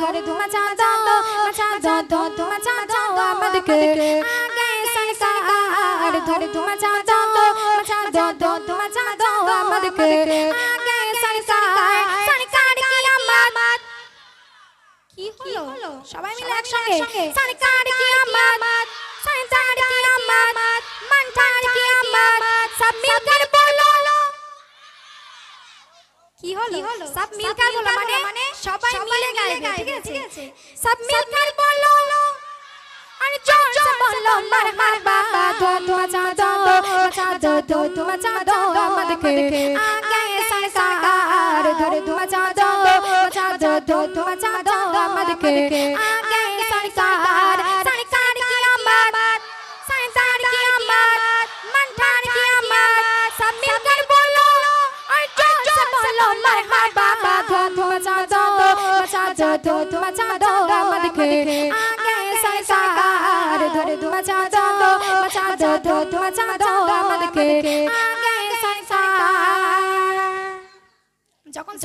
ধরে ধুমা চাঁদো চাঁদো দো ধুমা চাঁদো আমাদেরকে আগে সরকার ধরে ধুমা চাঁদো চাঁদো দো ধুমা চাঁদো আমাদেরকে আগে সরকার সরকার কি আমার? কি হলো? সবাই মিলে একসঙ্গে। সরকার কি আমার? সরকার কি আমার? মন্ঠার কি আমার? সব মিলकर বলো। কি হলো সব মিলকার বলো মানে সবাই মিলে গাইবে ঠিক আছে সব মিলকার বলো আর জোর জোর বলো মারহাবা দো মজা দো মজা দো দো মজা দো আমাদেরকে আগে সরকার ধরে দো মজা দো মজা দো দো মজা দো আমাদেরকে আগে সরকার সরকার কি আমার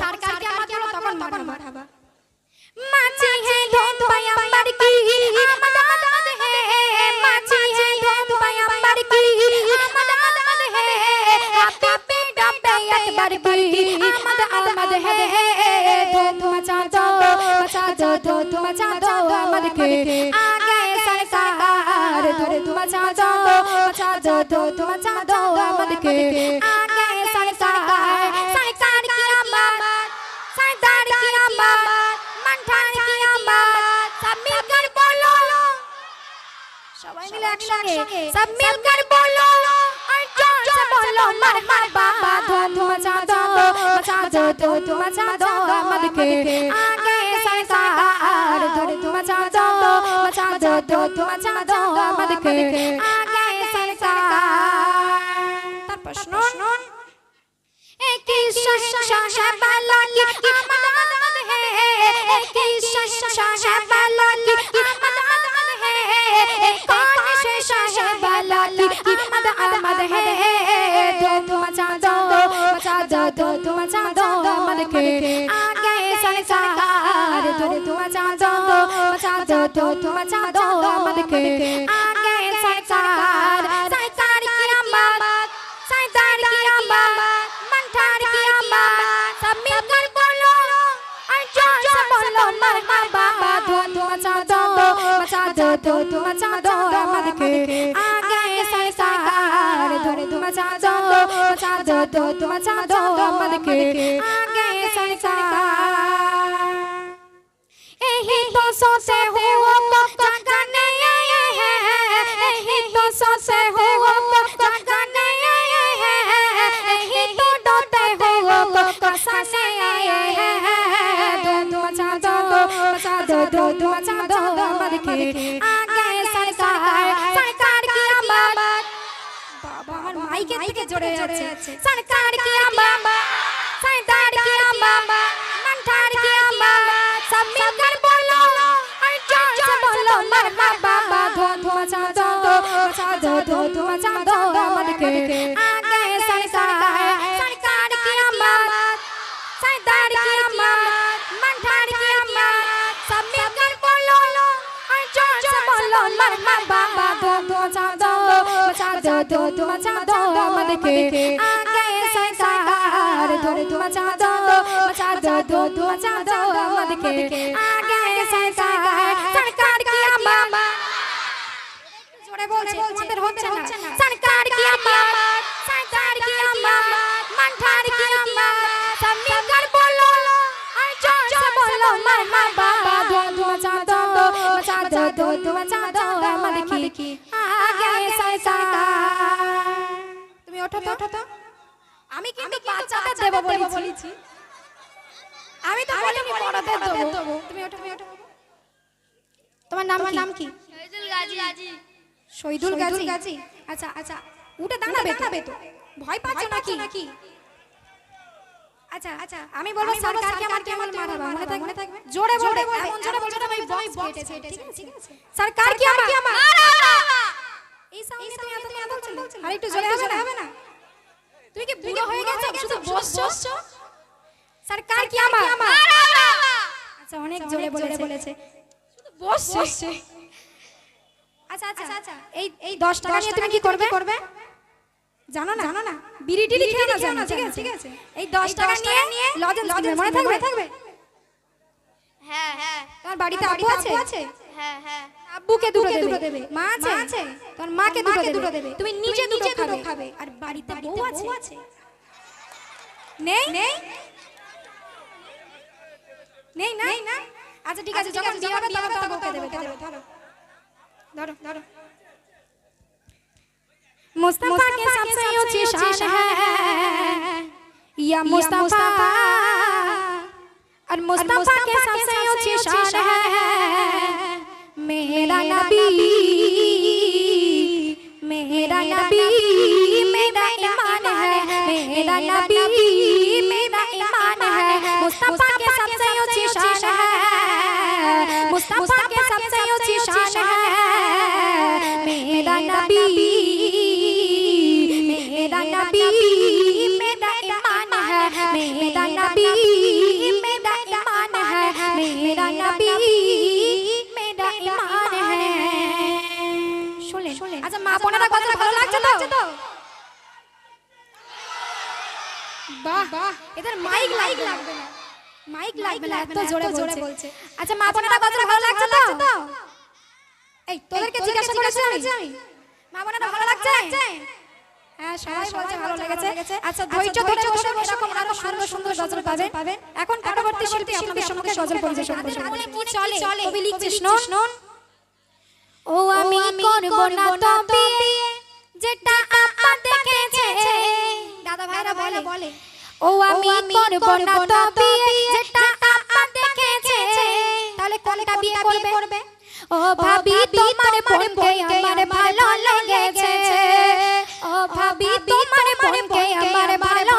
সরকার সরকার যখন ধুম के आगे सरकार धुम मचा दो मचा दो दो धुम मचा दो अहमद के आगे सरकार सरकार की अमर सरकार की अमर मंठान की अमर सब मिलकर बोलो সবাই মিলে একসঙ্গে সব মিলকর বলো আর জোর সে বলো মার মার বাবা ধুম মচা दो मचा दो धुम मचा दो अहमद के आगे सार धुम मचा दो मचा दो दो धुम मचा दो मद के आ गए संसार तर प्रश्न एक शश शश बाला की आमद मद है एक शश शश बाला की आमद मद है कौन शश शश बाला की आमद आमद है धुम मचा दो मचा दो धुम मचा दो मद के आ ধরে তোমার চাঁদ চাঁদ তোমার চাঁদ আমাদেরকে আগে সাইকার সাইকার কি আমার সাইকার কি আমার মনঠার কি আমার সব মিলকর বলো। আর জোর জোর বলো মারহাবা ধোয়া ধোয়া চাঁদ চাঁদ তোমার চাঁদ আমাদেরকে আগে সাইকার ধরে তোমার চাঁদ চাঁদ তোমার यही तो सोचे हुओ को जगाने आए हैं यही तो सोचे हुओ को जगाने आए हैं यही तो डोटे हुओ को कसाने आए हैं दो दो चाँदो चाँदो दो दो चाँदो अमर के आगे सरकार सरकार की आमद বাবা আমার মাইকে থেকে জোরে যাচ্ছে সরকার কি আমদ सरदार की आमद মারহাবা বাবা ধন বাঁচা দাও বাঁচা দাও ধন বাঁচা দাও আমাদেরকে আগে সরকার সরকার কি আমার সরকার কি আমার মাঠার কি আমার সব মিলকর বলো আর জোর সে বলো মারহাবা বাবা ধন বাঁচা দাও বাঁচা দাও ধন বাঁচা দাও আমাদেরকে আগে সরকার ধন বাঁচা দাও বাঁচা দাও ধন বাঁচা দাও আমাদেরকে আগে বলছে তোমাদের হচ্ছে তুমি ওঠো তো ওঠো তো আমি কিন্তু বাচ্চাটা দেব বলেছি আমি তো বলিনি বড়দের তুমি ওঠো ওঠো তোমার নাম নাম কি শহীদুল গাজী শহীদুল গাজী। গাজী। আচ্ছা আচ্ছা উঠে দাঁড়াবে দাঁড়াবে তো। ভয় পাচ্ছ নাকি? নাকি? আচ্ছা আচ্ছা আমি বলব সরকারকে আমার কেমন মারহাবা মনে থাকবে মনে থাকবে? জোরে জোরে এমন জোরে বলছো আমি বক্স কেটেছে ঠিক আছে। সরকার কি আমার? এই সাউন্ডে তুমি এত কথা বলছো আর একটু জোরে হবে না? হবে না। তুমি কি বুড়ো হয়ে গেছো? শুধু বসছো? সরকার কি আমার? আচ্ছা অনেক জোরে বলেছে। বলেছে। বসছে। আচ্ছা আচ্ছা। আচ্ছা এই এই 10 টাকা নিয়ে তুমি কি করবে? করবে? জানো না? জানো না? বিড়ি টিড়ি খেয়ে না জানো ঠিক আছে ঠিক আছে। এই 10 টাকা নিয়ে লজেন্স লজেন্স মনে থাকবে থাকবে? হ্যাঁ হ্যাঁ। তোমার বাড়িতে আব্বু আছে? হ্যাঁ হ্যাঁ। আব্বুকে দুটো দেবে। মা আছে? তোমার মাকে দুটো দেবে। তুমি নিজে দুটো খাবে। আর বাড়িতে বউ আছে? নেই? নেই? নেই না? না? আচ্ছা ঠিক আছে যখন বিয়ে হবে তখন তোমার বউকে দেবে ধরো। मुस्तफ़ा के सबसे ऊँची शान है। या मुस्तफ़ा और मुस्तफ़ा के सबसे ऊँची शान है। मेरा नबी मेरा नबी मेरा ईमान है। मेरा नबी मेरा ईमान है। मुस्तफ़ा के सबसे ऊँची शान है। मुस्तफ़ा के सबसे ऊँची शान है। লাগছে তো? বাহ বাহ। এদের মাইক লাগবে না। মাইক লাগবে না এত জোরে জোরে বলছে। আচ্ছা মা বোনেরা কত ভালো লাগছে তো? এই তোদেরকে জিজ্ঞাসা করেছি আমি? মা বোনেরা ভালো লাগছে? হ্যাঁ সবাই বলছে ভালো লেগেছে। আচ্ছা ধৈর্য ধরে বসে এরকম আরও সুন্দর সুন্দর গজল পাবে। এখন পরবর্তী শিল্পী আপনাদের সম্মুখে গজল পরিবেশন করবে কি চলে কবি লিখছে শুনুন ও আমি করব না তবে যেটা আপা দেখেছে। দাদা ভাইরা বলে। বলে। ও আমি করব না তবে যেটা আপা দেখেছে। তাহলে কোনটা বিয়ে করবে? ও ভাবি তোমার বোনকে আমার ভালো লেগেছে। ও ভাবি তোমার বোনকে আমার ভালো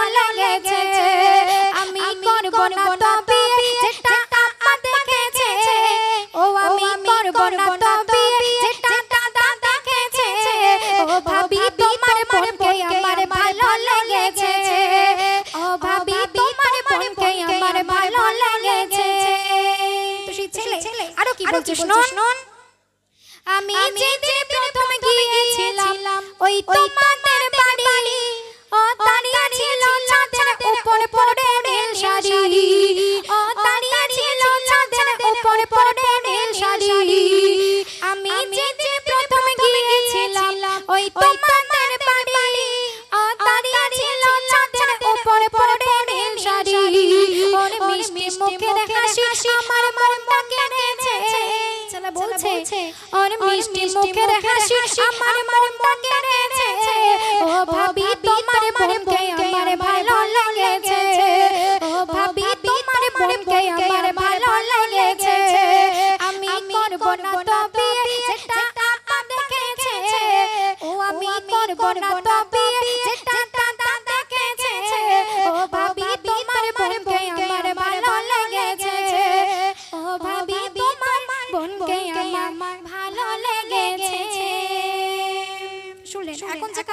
মিষ্টি মুখের হাসি আমার মনটা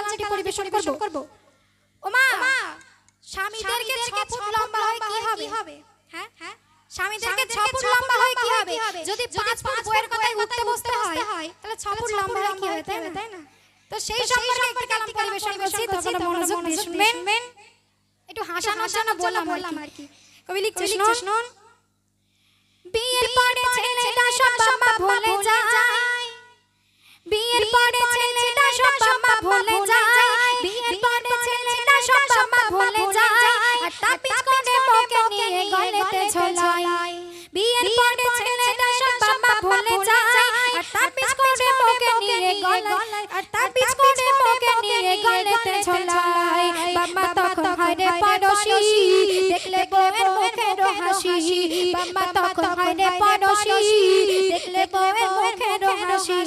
কালামটি পরিবেশন করব। ও মা স্বামীদেরকে ছ ফুট লম্বা হয় কি হবে? হ্যাঁ হ্যাঁ? স্বামীদেরকে ছ ফুট লম্বা হয় কি হবে? যদি পাঁচ ফুট বইয়ের কথায় উঠতে বসতে হয় তাহলে ছ ফুট লম্বা হয় কি হবে তাই না? তো সেই সম্পর্কে একটি কালাম পরিবেশন করছি তখন মনোযোগ দিয়ে শুনবেন একটু হাসানোর জন্য বললাম আর কি। কবি লিখছে শুনুন বিয়ের পরে ছেলেটা সব বাবা ভুলে যায়। বিয়ের পরে ছেলেটা সব বাবা ভুলে যায়। বিয়ের পরে ছেলেটা সব বাবা ভুলে যায়। আর তাবিজ করে মুখে নিয়ে গলেতে ঝোলায়। বিয়ের পরে ছেলেটা সব বাবা ভুলে যায়। আর তাবিজ করে মুখে নিয়ে গলায়। আর তাবিজ করে মুখে নিয়ে গলেতে ঝোলায়। বাবা তখন হারে মুখের হাসি বাবা তখন হারে পারসি দেখলে বউয়ের মুখের হাসি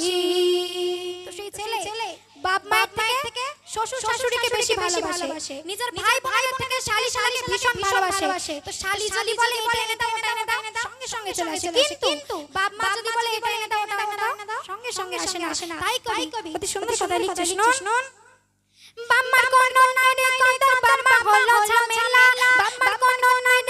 তো সেই ছেলে বাপ মায়ের থেকে শ্বশুর শাশুড়িকে বেশি ভালোবাসে। নিজের ভাই বোনের থেকে শালি শালিকে ভীষণ ভালোবাসে। তো শালি যদি বলে এটা এনে দাও ওটা এনে দাও সঙ্গে সঙ্গে চলে আসে। কিন্তু বাপ মা যদি বলে এটা এনে দাও ওটা এনে দাও সঙ্গে সঙ্গে আসে না। আসে না। তাই কবি। অতি সুন্দর কথা লিখছে শুনুন বাম্মার কোনো নাই রে কদর বাম্মা হলো ঝামেলা বাম্মার কোনো নাই রে বাম্মা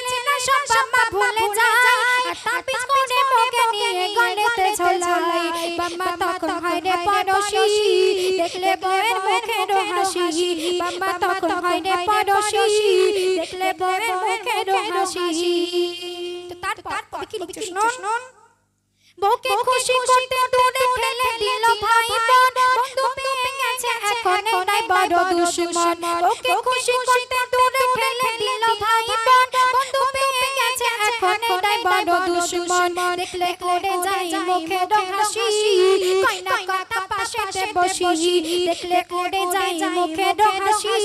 সব বাবা ভুলে যায় তাবিজ করে মোকে নিয়ে গলেতে ঝোলাই বাবা তখন হয় রে পড়োশি দেখলে বউয়ের মুখের হাসি বাবা তখন হয় রে পড়োশি দেখলে বউয়ের মুখের হাসি তো তারপর কবি কি লিখছে শুনুন বউকে খুশি করতে দূরে ঠেলে দিল ভাই বোন বন্ধু পেয়ে গেছে এখন নাই বড় দুশ্মন। বউকে খুশি করতে দূরে ঠেলে দিল ভাই। বোন বন্ধু গেছে এখন নাই বড় দুশ্মন। দেখলে করে যাই মুখে হাসি। কইনা কথা পাশে বসি। দেখলে করে যাই মুখে হাসি।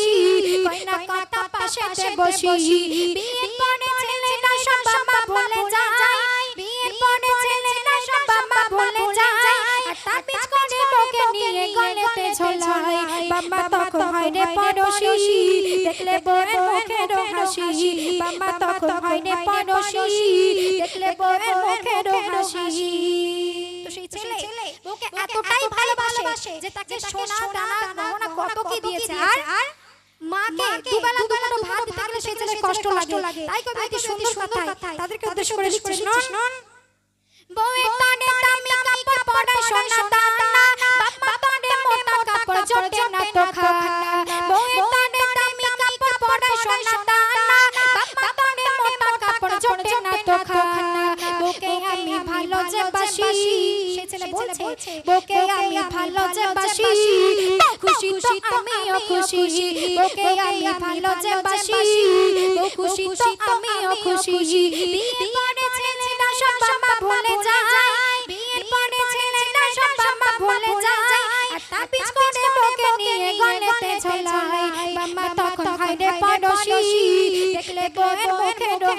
কইনা কথা পাশে বসি। বিয়ের পরে ছেলেরা সব বাবা ভুলে যায়। বিয়ের পরে ছেলেরা সব বাবা ভুলে যায়। আর তাবিজ করে বউকে নিয়ে গলেতে ঝোলাই বাবা তখন হয় রে পড়োশি দেখলে বউয়ের মুখের হাসি। বাবা তখন হয় রে পড়োশি দেখলে বউয়ের মুখের হাসি। তো সেই ছেলে বউকে এতটাই ভালোবাসে যে তাকে সোনা দানা গহনা কত কি দিয়েছে। আর আর মাকে দুবেলা দুবেলা ভাত দিতে গেলে সেই ছেলের কষ্ট লাগে। তাই কবি কি সুন্দর কথায় তাদেরকে উদ্দেশ্য করে লিখছে শুনুন বউয়ের তনে দামি কাপড় পরায় সোনা দানা। জোটে না তো খানা বউয়ের তনে দামি কাপড় পরায় সোনা দানা বাবা তনে মোটা কাপড় জোটে না তো খানা বউকে আমি ভালো যে বাসি। সে ছেলে বলছে বউকে আমি ভালো যে বাসি। খুশি তো আমিও খুশি। বউকে আমি ভালো যে বাসি। বউ খুশি তো আমিও খুশি। বিয়ের পরে ছেলেরা সব বাবা ভুলে যায়। বিয়ের পরে ছেলেরা সব বাবা ভুলে যায়। আর তাবিজ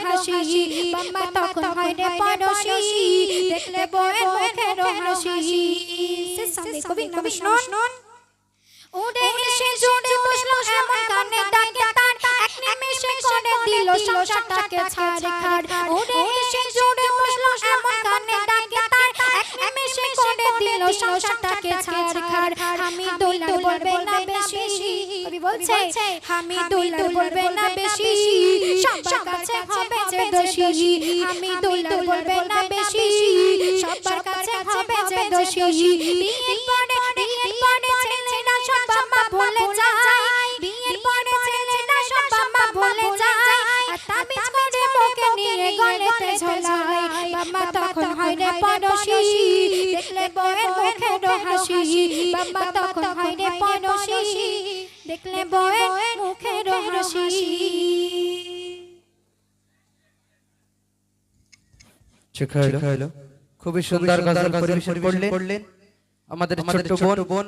হাসি বাবা তখন হয় রে পড়োশি দেখলে বউয়ের মুখের হাসি। শেষ সঙ্গে কবি শুনুন উড়ে এসে জুড়ে বসল এমন কানে ডাকে তার এক নিমেষে করে দিল সংসারটাকে ছাড় খাড়। উড়ে এসে জুড়ে বসল এমন কানে ডাকে তার এক নিমেষে করে দিল সংসারটাকে ছাড় খাড়। আমি দুলাল বলবে না কবি বলছে আমি দুলাল বলবে না বেশি সবার কাছে হবে যে দোষী আমি দুলাল বলবে না বেশি সবার কাছে হবে যে দোষী বিয়ের পরে বিয়ের পরে ছেলেরা সব বাবা ভুলে যায় বিয়ের পরে ছেলেরা সব বাবা ভুলে যায় তাবিজ করে বউকে নিয়ে গলেতে ঝোলাই বাবা তখন হয় রে পড়োশি দেখলে বউয়ের মুখের হাসি বাবা তখন হয় রে পড়োশি দেখলে বউয়ের মুখের হাসি খুবই সুন্দর গজল পরিবেশন করলেন আমাদের ছোট বোন।